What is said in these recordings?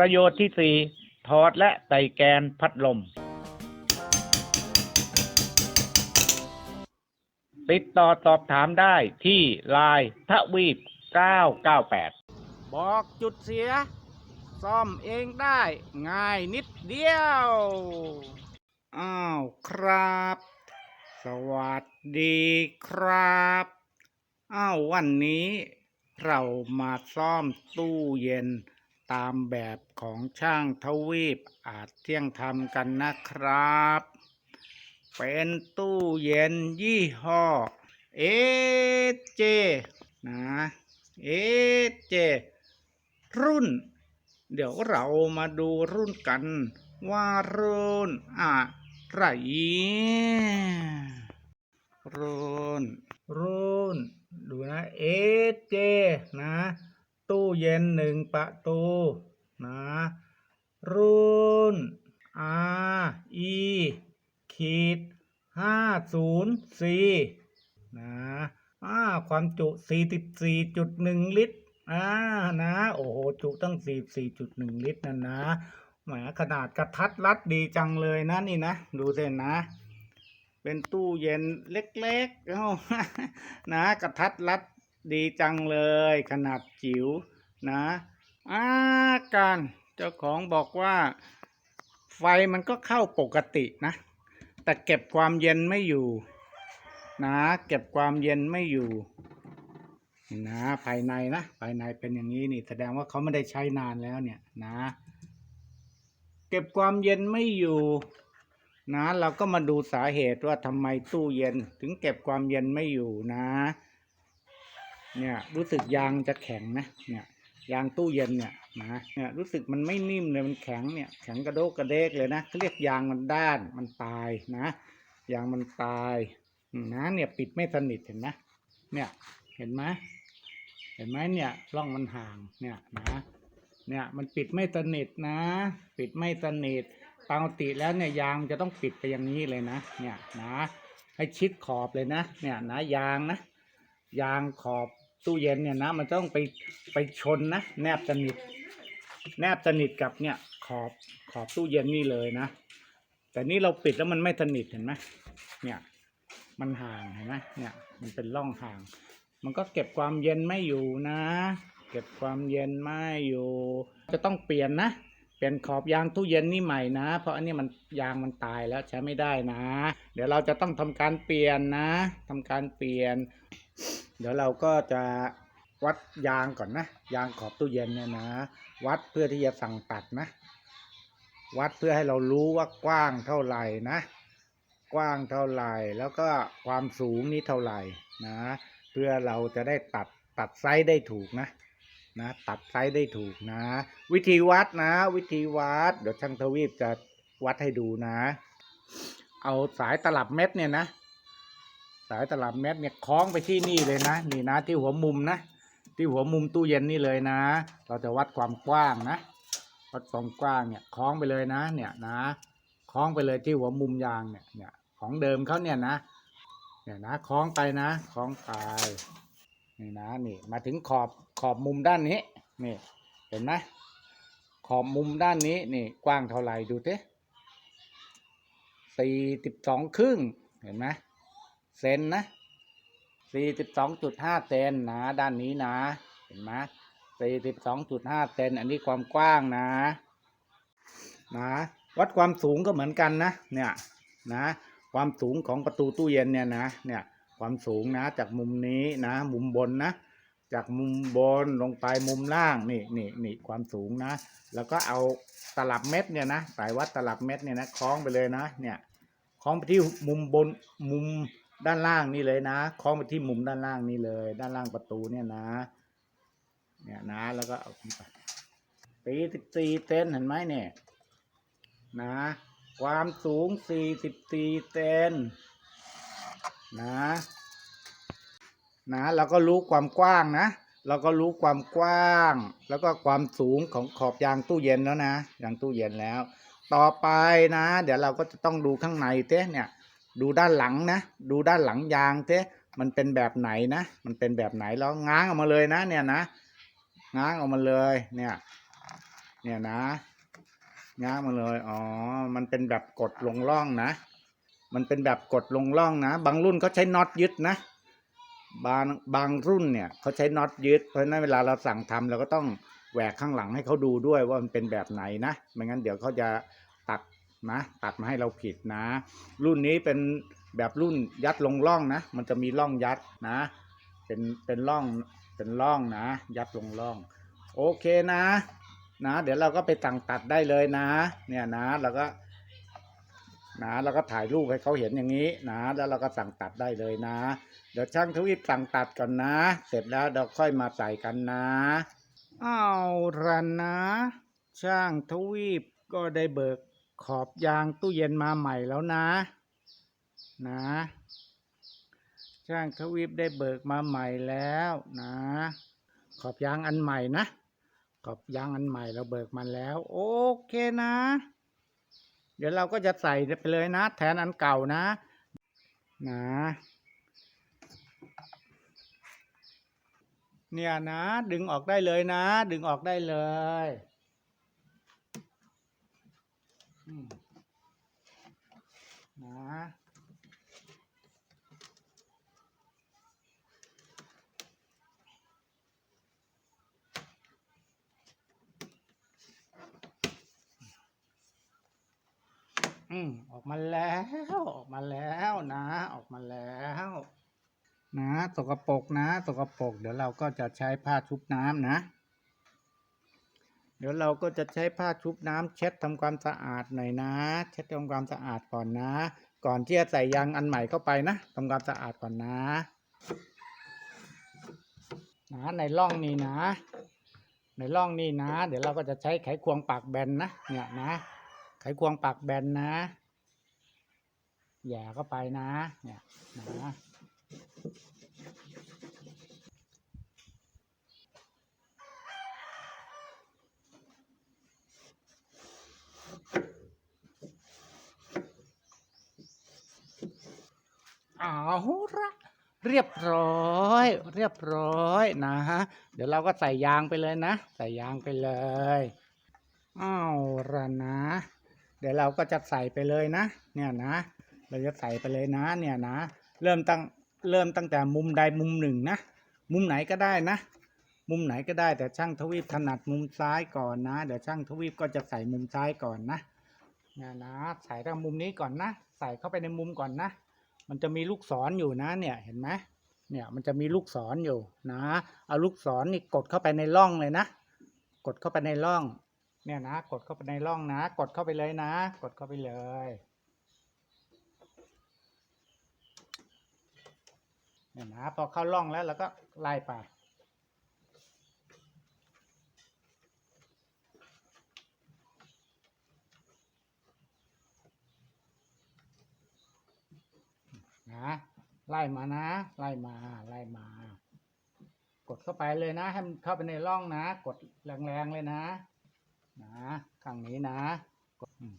ประโยชน์ที่สี่ถอดและใส่แกนพัดลม ติดต่อสอบถามได้ที่ไลน์ทวีป 998 บอกจุดเสีย ซ่อมเองได้ ง่ายนิดเดียว อ้าวครับ สวัสดีครับ อ้าววันนี้เรามาซ่อมตู้เย็น ตามแบบของช่างทวีปอาจเที่ยงทำกันนะครับ เป็นตู้เย็นยี่ห้อเอเจนะเอเจรุ่น เดี๋ยวเรามาดูรุ่นกันว่ารุ่นอะไรรุ่นรุ่น ดูนะเอเจนะ ตู้เย็นหนึ่งประตูนะรุ่น R E ขีดห้าศูนย์สี่นะอ่าความจุสี่สิบสี่จุดหนึ่งลิตรอ่านะโอ้โหจุตั้งสี่สี่จุดหนึ่งลิตรนั่นนะแหมขนาดกระทัดรัดดีจังเลยนะนี่นะ ดูเส้นนะ เป็นตู้เย็นเล็กๆเอ้านะกระทัดรัด ดีจังเลยขนาดจิ๋วนะอาการเจ้าของบอกว่า ไฟมันก็เข้าปกตินะ แต่เก็บความเย็นไม่อยู่ นะ เก็บความเย็นไม่อยู่นี่นะภายในนะภายในเป็นอย่างนี้นี่ แสดงว่าเขาไม่ได้ใช้นานแล้วเนี่ยนะ เก็บความเย็นไม่อยู่นะเราก็มาดูสาเหตุว่าทำไมตู้เย็น ถึงเก็บความเย็นไม่อยู่นะ เนี่ยรู้สึกยางจะแข็งนะเนี่ยยางตู้เย็นเนี่ยนะเนี่ยรู้สึกมันไม่นิ่มเลยมันแข็งเนี่ยแข็งกระโดกกระเดกเลยนะเขาเรียกยางมันด้านมันตายนะยางมันตายนะเนี่ยปิดไม่สนิทเห็นไหมเนี่ยเห็นไหมเห็นไหมเนี่ยร่องมันห่างเนี่ยนะเนี่ยมันปิดไม่สนิทนะ ปิดไม่สนิทปกติแล้วเนี่ยยางจะต้องปิดไปอย่างนี้เลยนะเนี่ยนะให้ชิดขอบเลยนะเนี่ยนะยางนะยางขอบ ตู้เย็นเนี่ยนะมันต้องไปไปชนนะแนบสนิท แนบสนิทกับเนี่ยขอบขอบตู้เย็นนี่เลยนะ แต่นี่เราปิดแล้วมันไม่สนิทเห็นไหมเนี่ยมันห่างเห็นไหมเนี่ยมันเป็นร่องห่าง มันก็เก็บความเย็นไม่อยู่นะ เก็บความเย็นไม่อยู่ จะต้องเปลี่ยนนะเปลี่ยนขอบยางตู้เย็นนี่ใหม่นะ เพราะอันนี้มันยางมันตายแล้วใช้ไม่ได้นะ เดี๋ยวเราจะต้องทำการเปลี่ยนนะทำการเปลี่ยน เดี๋ยวเราก็จะวัดยางก่อนนะ ยางขอบตู้เย็นเนี่ยนะ วัดเพื่อที่จะสั่งตัดนะ วัดเพื่อให้เรารู้ว่ากว้างเท่าไหร่นะ กว้างเท่าไหร่ แล้วก็ความสูงนี้เท่าไหร่นะ เพื่อเราจะได้ตัดตัดไซส์ได้ถูกนะนะตัดไซส์ได้ถูกนะ วิธีวัดนะ วิธีวัด เดี๋ยวช่างทวีปจะวัดให้ดูนะ เอาสายตลับเม็ดเนี่ยนะ สายตลับเม็ดเนี่ยคล้องไปที่นี่เลยนะ นี่นะที่หัวมุมนะ ที่หัวมุมตู้เย็นนี่เลยนะ เราจะวัดความกว้างนะวัดความกว้างเนี่ยคล้องไปเลยนะ เนี่ยนะคล้องไปเลยที่หัวมุมยางเนี่ยเนี่ยของเดิมเขาเนี่ยนะเนี่ยนะคล้องไปนะคล้องไปนี่นะนี่มาถึงขอบขอบมุมด้านนี้นี่เห็นไหมขอบมุมด้านนี้นี่กว้างเท่าไหร่ดูเต้สี่สิบสองครึ่งเห็นไหม เซนนะสี่สิบสองจุดห้าเซนนะด้านนี้นะ เห็นไหมสี่สิบสองจุดห้าเซนอันนี้ความกว้างนะ นะ วัดความสูงก็เหมือนกันนะ เนี่ย นะ ความสูงของประตูตู้เย็นเนี่ยนะ เนี่ย ความสูงนะ จากมุมนี้นะ มุมบนนะ จากมุมบนลงไปมุมล่าง นี่นี่นี่ความสูงนะ แล้วก็เอาตลับเม็ดเนี่ยนะ สายวัดตลับเม็ดเนี่ยนะ คล้องไปเลยนะ เนี่ย คล้องไปที่มุมบน มุม ด้านล่างนี่เลยนะคล้องไปที่มุมด้านล่างนี่เลย ด้านล่างประตูเนี่ยนะ เนี่ยนะแล้วก็เอาขึ้นไปตีสิบสี่เซนเห็นไหมเนี่ยนะ ความสูงสี่สิบสี่เซนนะนะเราก็รู้ความกว้างนะ เราก็รู้ความกว้าง แล้วก็ความสูงของขอบยางตู้เย็นแล้วนะยางตู้เย็นแล้ว ต่อไปนะ เดี๋ยวเราก็จะต้องดูข้างในเต้เนี่ย ดูด้านหลังนะ ดูด้านหลังยางเต้มันเป็นแบบไหนนะ มันเป็นแบบไหนแล้วง้างออกมาเลยนะ เนี่ยนะ ง้างออกมาเลย เนี่ย เนี่ยนะ ง้างมาเลย อ๋อ มันเป็นแบบกดลงร่องนะ มันเป็นแบบกดลงร่องนะ บางรุ่นเขาใช้น็อตยึดนะ บางบางรุ่นเนี่ยเขาใช้น็อตยึด เพราะฉะนั้นเวลาเราสั่งทำเราก็ต้องแหวกข้างหลังให้เขาดูด้วยว่ามันเป็นแบบไหนนะ ไม่งั้นเดี๋ยวเขาจะตัด นะตัดมาให้เราผิดนะ รุ่นนี้เป็นแบบรุ่นยัดลงร่องนะ มันจะมีร่องยัดนะ เป็นเป็นร่องเป็นร่องนะ ยัดลงร่อง โอเคนะ นะ เดี๋ยวเราก็ไปสั่งตัดได้เลยนะ เนี่ยนะเราก็นะแล้วก็ถ่ายรูปให้เขาเห็นอย่างนี้นะ แล้วเราก็สั่งตัดได้เลยนะ เดี๋ยวช่างทวีปสั่งตัดก่อนนะ เสร็จแล้วเราค่อยมาใส่กันนะเอาละนะ ช่างทวีปก็ได้เบิก ขอบยางตู้เย็นมาใหม่แล้วนะ นะช่างทวีปได้เบิกมาใหม่แล้วนะ ขอบยางอันใหม่นะ ขอบยางอันใหม่เราเบิกมาแล้ว โอเคนะ เดี๋ยวเราก็จะใส่ไปเลยนะ แทนอันเก่านะ นะ เนี่ยนะ ดึงออกได้เลยนะ ดึงออกได้เลย อืมนะอืมออกมาแล้วออกมาแล้วนะ ออกมาแล้ว นะสกปรกนะสกปรกเดี๋ยวเราก็จะใช้ผ้าชุบน้ำนะ เดี๋ยวเราก็จะใช้ผ้าชุบน้ำเช็ดทำความสะอาดหน่อยนะ เช็ดทำความสะอาดก่อนนะ ก่อนที่จะใส่ยางอันใหม่เข้าไปนะทำความสะอาดก่อนนะนะในร่องนี้นะ ในร่องนี้นะ เดี๋ยวเราก็จะใช้ไขควงปากแบนนะเนี่ยนะ ไขควงปากแบนนะแย่เข้าไปนะ เนี่ยนะ เอาละเรียบร้อย เรียบร้อยนะฮะเดี๋ยวเราก็ใส่ยางไปเลยนะ ใส่ยางไปเลยเอาละนะ เดี๋ยวเราก็จะใส่ไปเลยนะ เนี่ยนะ เราจะใส่ไปเลยนะ เนี่ยนะ เริ่มตั้งเริ่มตั้งแต่มุมใดมุมหนึ่งนะ มุมไหนก็ได้นะ มุมไหนก็ได้แต่ช่างทวีปถนัดมุมซ้ายก่อนนะ เดี๋ยวช่างทวีปก็จะใส่มุมซ้ายก่อนนะเนี่ยนะ ใส่ทางมุมนี้ก่อนนะ ใส่เข้าไปในมุมก่อนนะ มันจะมีลูกศรอยู่นะเนี่ยเห็นไหมเนี่ยมันจะมีลูกศรอยู่นะเอาลูกศรนี่กดเข้าไปในร่องเลยนะ กดเข้าไปในร่อง เนี่ยนะ กดเข้าไปในร่องนะ กดเข้าไปเลยนะ กดเข้าไปเลยเนี่ยนะพอเข้าร่องแล้วเราก็ไล่ไป นะ ไล่มานะ ไล่มา ไล่มา กดเข้าไปเลยนะ ให้มันเข้าไปในร่องนะ กดแรงๆเลยนะ นะ ข้างนี้นะ กดอืม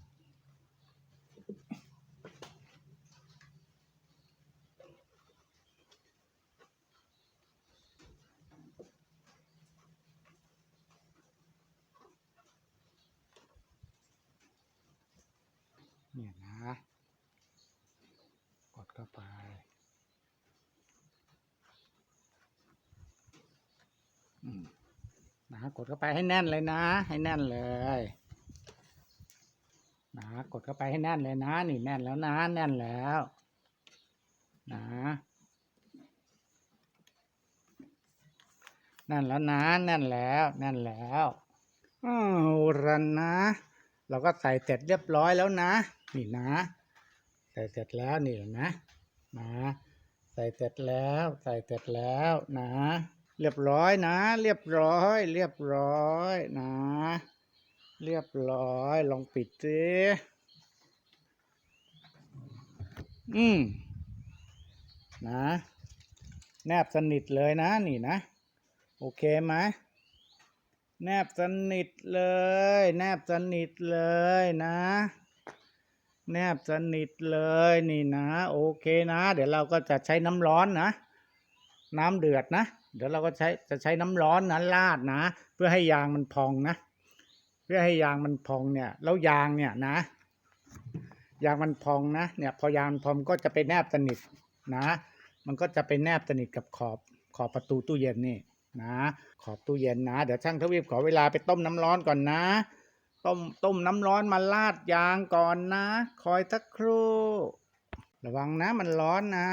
เนี่ยนะ กดเข้าไป อืมนะ กดเข้าไปให้แน่นเลยนะ ให้แน่นเลยนะกดเข้าไปให้แน่นเลยนะ นี่แน่นแล้วนะ แน่นแล้ว นะแน่นแล้วนะแน่นแล้วแน่นแล้วเอาละนะ เราก็ใส่เสร็จเรียบร้อยแล้วนะ นี่นะ ใส่เสร็จแล้วนี่นะนะ ใส่เสร็จแล้ว ใส่เสร็จแล้วนะ เรียบร้อยนะ เรียบร้อย เรียบร้อยนะ เรียบร้อย ลองปิดสิอืมนะ แนบสนิทเลยนะ นี่นะ โอเคไหมแนบสนิทเลย แนบสนิทเลยนะ แนบสนิทเลยนี่นะ โอเคนะ เดี๋ยวเราก็จะใช้น้ำร้อนนะ น้ำเดือดนะ เดี๋ยวเราก็ใช้จะใช้น้ำร้อนนะราดนะ เพื่อให้ยางมันพองนะ เพื่อให้ยางมันพองเนี่ยแล้วยางเนี่ยนะ ยางมันพองนะเนี่ยพอยางพองก็จะไปแนบสนิทนะ มันก็จะไปแนบสนิทกับขอบขอบประตูตู้เย็นนี่นะ ขอบตู้เย็นนะ เดี๋ยวช่างทวีปขอเวลาไปต้มน้ำร้อนก่อนนะ ต้มต้มน้ำร้อนมาลาดยางก่อนนะ คอยสักครู่ ระวังนะมันร้อนนะ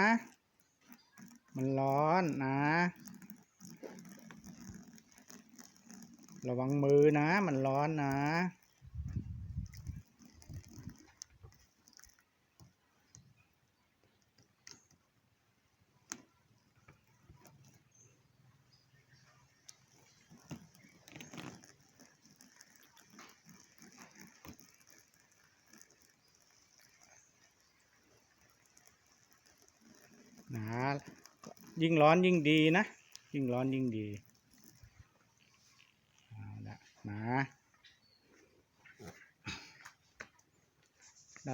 มันร้อนนะ ระวังมือนะ มันร้อนนะ นะ ยิ่งร้อนยิ่งดีนะ ยิ่งร้อนยิ่งดีเอาละนะ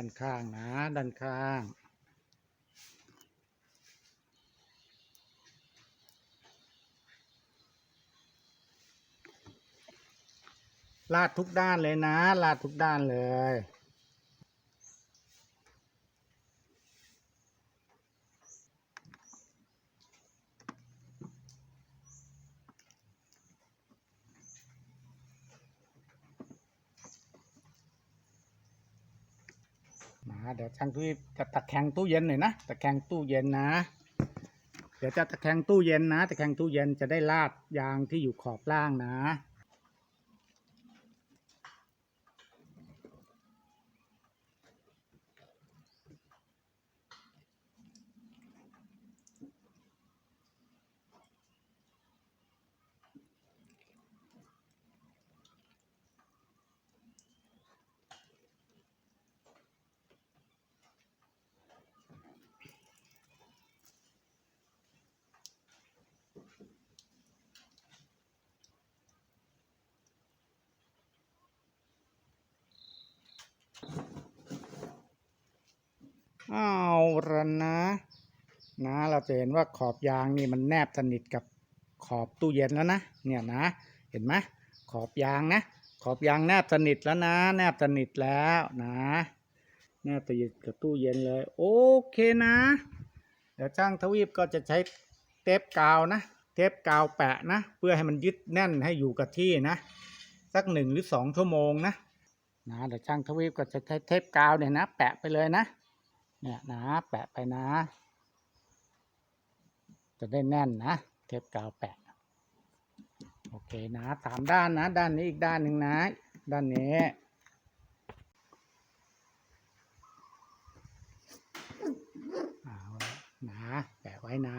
ด้านข้างนะด้านข้าง ลาดทุกด้านเลยนะ ลาดทุกด้านเลย ดี๋ยวช่างตู้จะตะแคงตู้เย็นหน่อยนะตะแคงตู้เย็นนะ เดี๋ยวจะตะแคงตู้เย็นนะตะแคงตู้เย็นจะได้ลาดยางที่อยู่ขอบล่างนะ เอาละนะ นะเราจะเห็นว่าขอบยางนี่มันแนบสนิทกับขอบตู้เย็นแล้วนะ เนี่ยนะ เห็นไหมขอบยางนะ ขอบยางแนบสนิทแล้วนะ แนบสนิทแล้วนะ แนบสนิทกับตู้เย็นเลย โอเคนะ เดี๋ยวช่างทวีปก็จะใช้เทปกาวนะ เทปกาวแปะนะ เพื่อให้มันยึดแน่นให้อยู่กับที่นะ สักหนึ่งหรือสองชั่วโมงนะ นะ เดี๋ยวช่างทวีปก็จะใช้เทปกาวเนี่ยนะ แปะไปเลยนะ เนี่ยนะแปะไปนะ จะได้แน่นนะ เทปกาวแปะ โอเคนะสามด้านนะ ด้านนี้อีกด้านหนึ่งนะ ด้านนี้เอาละนะแปะไว้นะ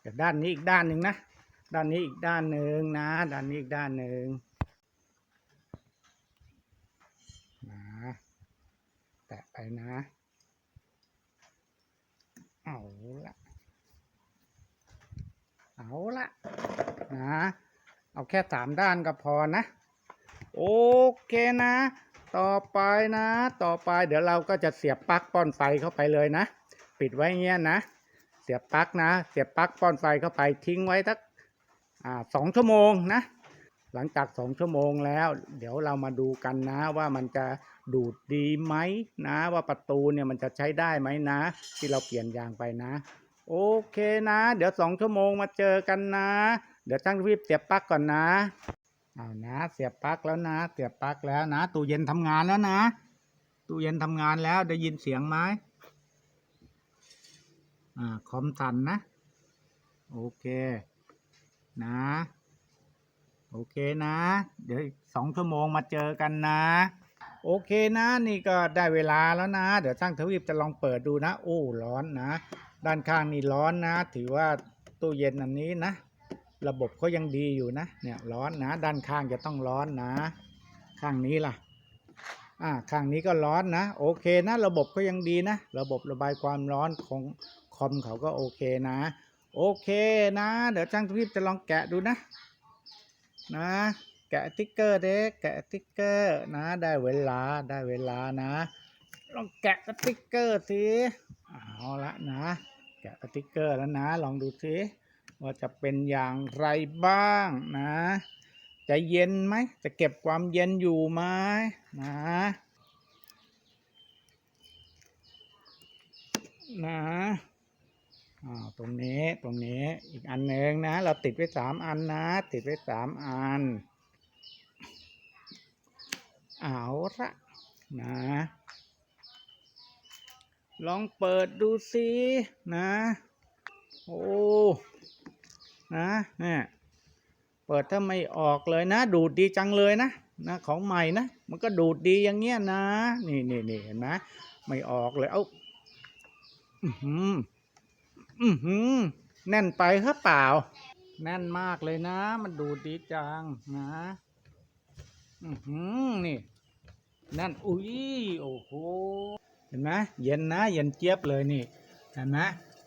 เดี๋ยวด้านนี้อีกด้านหนึ่งนะ ด้านนี้อีกด้านหนึ่งนะ ด้านนี้อีกด้านหนึ่งนะแปะไปนะ เอาละเอาละนะเอาแค่สามด้านก็พอนะ โอเคนะ ต่อไปนะ ต่อไปเดี๋ยวเราก็จะเสียบปลั๊กป้อนไฟเข้าไปเลยนะ ปิดไว้เงี้ยนะ เสียบปลั๊กนะ เสียบปลั๊กป้อนไฟเข้าไปทิ้งไว้สักสองชั่วโมงนะ หลังจากสองชั่วโมงแล้ว เดี๋ยวเรามาดูกันนะว่ามันจะ ดูดดีไหมนะ ว่าประตูเนี่ยมันจะใช้ได้ไหมนะ ที่เราเปลี่ยนยางไปนะ โอเคนะ เดี๋ยวสองชั่วโมงมาเจอกันนะ เดี๋ยวช่างรีบเสียบปลั๊กก่อนนะเอานะเสียบปลั๊กแล้วนะ เสียบปลั๊กแล้วนะตู้เย็นทำงานแล้วนะตู้เย็นทำงานแล้วได้ยินเสียงไหมอ่าคอมสั่นนะโอเคนะ โอเคนะ เดี๋ยวสองชั่วโมงมาเจอกันนะ โอเคนะนี่ก็ได้เวลาแล้วนะ เดี๋ยวช่างทวีปจะลองเปิดดูนะ โอ้ร้อนนะ ด้านข้างนี่ร้อนนะ ถือว่าตู้เย็นอันนี้นะ ระบบเขายังดีอยู่นะเนี่ยร้อนนะ ด้านข้างจะต้องร้อนนะ ข้างนี้ล่ะอ่าข้างนี้ก็ร้อนนะ โอเคนะ ระบบก็ยังดีนะ ระบบระบายความร้อนของคอมเขาก็โอเคนะ โอเคนะ เดี๋ยวช่างทวีปจะลองแกะดูนะ นะ กะติ๊กเกอร์เด็กแกะติ๊กเกอร์นะ ได้เวลาได้เวลานะ ลองแกะสติ๊กเกอร์สิเอาละนะ แกะสติ๊กเกอร์แล้วนะ ลองดูสิว่าจะเป็นอย่างไรบ้างนะ จะเย็นไหมจะเก็บความเย็นอยู่ไหมนะนะอ่าตรงนี้ตรงนี้อีกอันหนึ่งนะ เราติดไว้สามอันนะ ติดไว้สามอัน เอาละนะ ลองเปิดดูสินะ โอ้นะเนี่ยเปิดถ้าไม่ออกเลยนะ ดูดดีจังเลยนะนะของใหม่นะมันก็ดูดดีอย่างเงี้ยนะ นี่นี่นี่เห็นไหมไม่ออกเลยเอ้าอือหืออือหือแน่นไปครับเปล่า แน่นมากเลยนะ มันดูดดีจังนะ อือหือนี่ นั่นอุ้ยโอ้โหเห็นไหมเย็นนะ เย็นเจี๊ยบเลยนี่เห็นไหม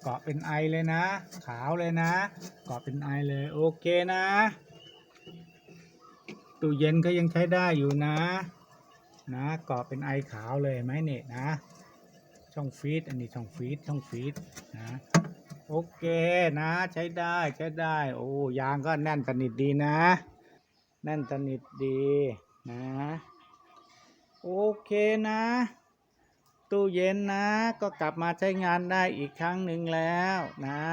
เกาะเป็นไอเลยนะ ขาวเลยนะ เกาะเป็นไอเลยโอเคนะตู้เย็นก็ยังใช้ได้อยู่นะ นะเกาะเป็นไอขาวเลยไหมเนี่ยนะ ช่องฟีดอันนี้ช่องฟีดช่องฟีดนะโอเคนะใช้ได้ใช้ได้ โอ้ยางก็แน่นสนิทดีนะ แน่นสนิทดีนะ โอเคนะ ตู้เย็นนะ ก็กลับมาใช้งานได้อีกครั้งหนึ่งแล้วนะ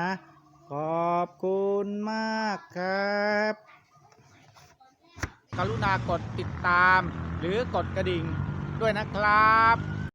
ขอบคุณมากครับ กรุณากดติดตามหรือกดกระดิ่งด้วยนะครับ